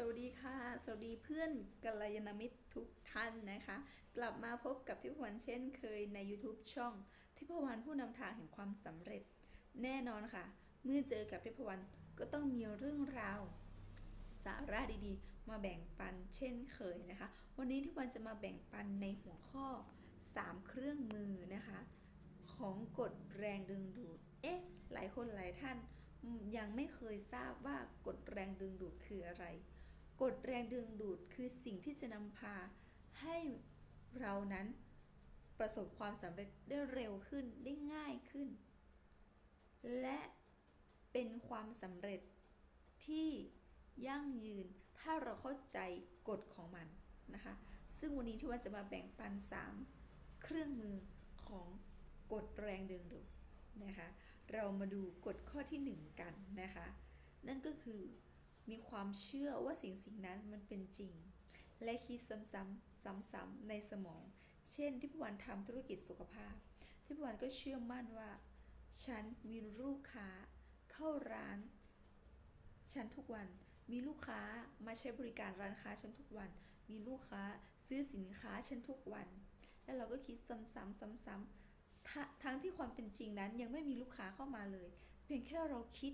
สวัสดีค่ะ สวัสดีเพื่อนกัลยาณมิตรทุกท่านนะคะ กลับมาพบกับทิพวรรณเช่นเคยใน YouTube ช่องทิพวรรณผู้นำทางแห่งความสำเร็จ แน่นอนค่ะ เมื่อเจอกับทิพวรรณก็ต้องมีเรื่องราว สาระดีๆ มาแบ่งปันเช่นเคยนะคะ วันนี้ทิพวรรณจะมาแบ่งปันในหัวข้อ 3 เครื่องมือนะคะ ของกฎแรงดึงดูด เอ๊ะ หลายคนหลายท่านยังไม่เคยทราบว่ากฎแรงดึงดูดคืออะไร กฎแรงดึงดูดคือสิ่งที่จะนำพาให้เรานั้นประสบความสำเร็จได้เร็วขึ้นได้ง่ายขึ้น และเป็นความสำเร็จที่ยั่งยืนถ้าเราเข้าใจกฎของมันนะคะ ซึ่งวันนี้ที่ว่าจะมาแบ่งปัน 3 เครื่องมือของกฎแรงดึงดูดนะคะ เรามาดูกฎข้อทีหนึ่1 กันนะคะ นั่นก็คือ มีความเชื่อว่าสิ่งสิ่งนั้นมันเป็นจริง และคิดซ้ำๆซ้ำๆในสมอง เช่นที่พี่วันทำธุรกิจสุขภาพ ที่พี่วันก็เชื่อมั่นว่า ฉันมีลูกค้าเข้าร้าน ฉันทุกวัน มีลูกค้ามาใช้บริการร้านค้าฉันทุกวัน มีลูกค้าซื้อสินค้าฉันทุกวัน แล้วเราก็คิดซ้ำๆซ้ำๆททั้งที่ความเป็นจริงนั้นยังไม่มีลูกค้าเข้ามาเลย เพียงแค่เราคิด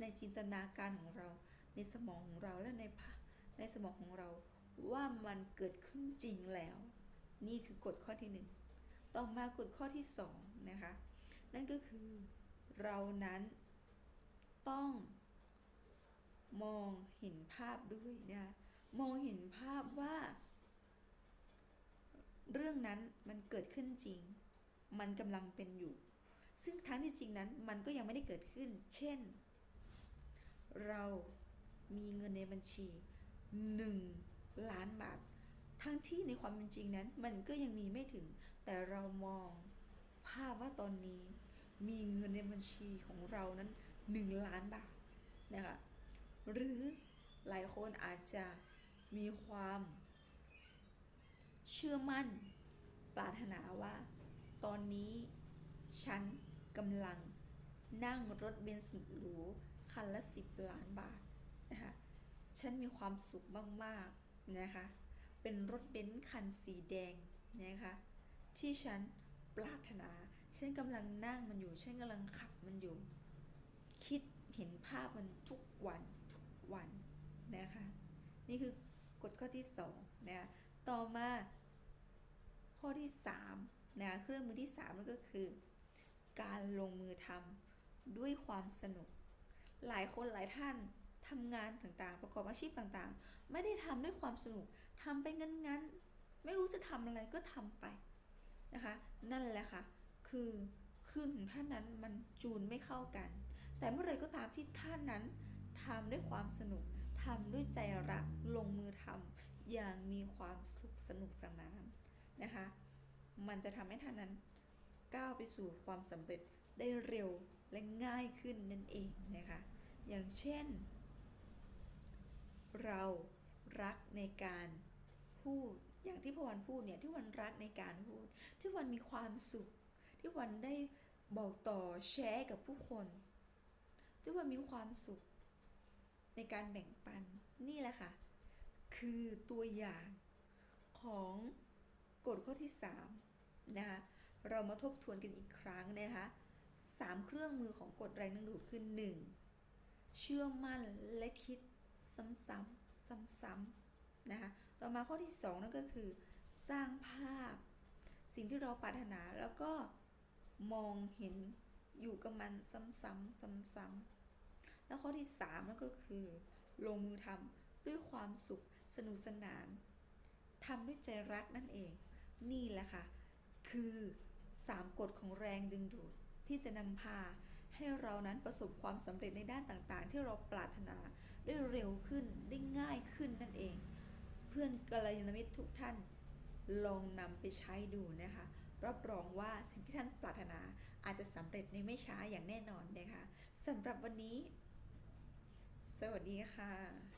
ในจินตนาการของเรา ในสมองของเราและในภาในสมองของเราว่ามันเกิดขึ้นจริงแล้ว นี่คือกฎข้อที่หนึ่งต่อมากฎข้อที่สองนะคะนั่นก็คือเรานั้นต้องมองเห็นภาพด้วยนะคะมองเห็นภาพว่า เรื่องนั้นมันเกิดขึ้นจริง มันกำลังเป็นอยู่ ซึ่งทั้งที่จริงนั้นมันก็ยังไม่ได้เกิดขึ้น เช่น เรา มีเงินในบัญชี 1 ล้านบาท ทั้งที่ในความเป็นจริงนั้นมันก็ยังมีไม่ถึง แต่เรามองภาพว่าตอนนี้มีเงินในบัญชีของเรานั้น 1 ล้านบาทนะคะหรือหลายคนอาจจะมีความเชื่อมั่นปรารถนาว่า ตอนนี้ฉันกำลังนั่งรถเบนซ์สุดหรูคันละ 10 ล้านบาท นะคะฉันมีความสุขมากๆนะคะเป็นรถเบนซ์คันสีแดงนะคะที่ฉันปรารถนาฉันกำลังนั่งมันอยู่ฉันกำลังขับมันอยู่ คิดเห็นภาพมันทุกวันทุกวันนะคะนี่คือกฎข้อที่สองนะคะต่อมาข้อที่สามนะะเครื่องมือที่สามนั่นก็คือ การลงมือทำด้วยความสนุก หลายคนหลายท่าน ทำงานต่างๆ ประกอบอาชีพต่างๆ ไม่ได้ทำด้วยความสนุกทำไปงั้นๆ ไม่รู้จะทำอะไรก็ทำไปนะคะ นั่นแหละค่ะ คือคลื่นของท่านนั้นมันจูนไม่เข้ากัน แต่เมื่อไรก็ตามที่ท่านนั้นทำด้วยความสนุกทำด้วยใจรักลงมือทำอย่างมีความสุขสนุกสนานนะคะ มันจะทำให้ท่านนั้นก้าวไปสู่ความสำเร็จได้เร็วและง่ายขึ้นนั่นเองนะคะ อย่างเช่น เรารักในการพูด อย่างที่พวันพูดเนี่ยที่วันรักในการพูด ที่วันมีความสุข ที่วันได้บอกต่อแชร์กับผู้คน ที่วันมีความสุข ในการแบ่งปันนี่แหละค่ะ คือตัวอย่างของกฎข้อที่3นะคะเรามาทบทวนกันอีกครั้งนะคะสามเครื่องมือของกฎแรงดึงดูดคือ 1. เชื่อมั่นและคิด ซ้ำๆซ้ำๆนะคะต่อมาข้อที่ 2 นั่นก็คือ สร้างภาพ สิ่งที่เราปรารถนาแล้วก็มองเห็นอยู่กับมันซ้ำๆซ้ำๆแล้วข้อที่ 3 นั่นก็คือ ลงมือทำด้วยความสุขสนุกสนานทำด้วยใจรักนั่นเอง นี่แหละค่ะ คือ3กฎของแรงดึงดูดที่จะนำพาให้เรานั้นประสบความสำเร็จในด้านต่างๆ ที่เราปรารถนา ได้เร็วขึ้นได้ง่ายขึ้นนั่นเอง เพื่อนกัลยาณมิตรทุกท่านลองนำไปใช้ดูนะคะ รับรองว่าสิ่งที่ท่านปรารถนาอาจจะสำเร็จในไม่ช้าอย่างแน่นอนนะคะสำหรับวันนี้ สวัสดีค่ะ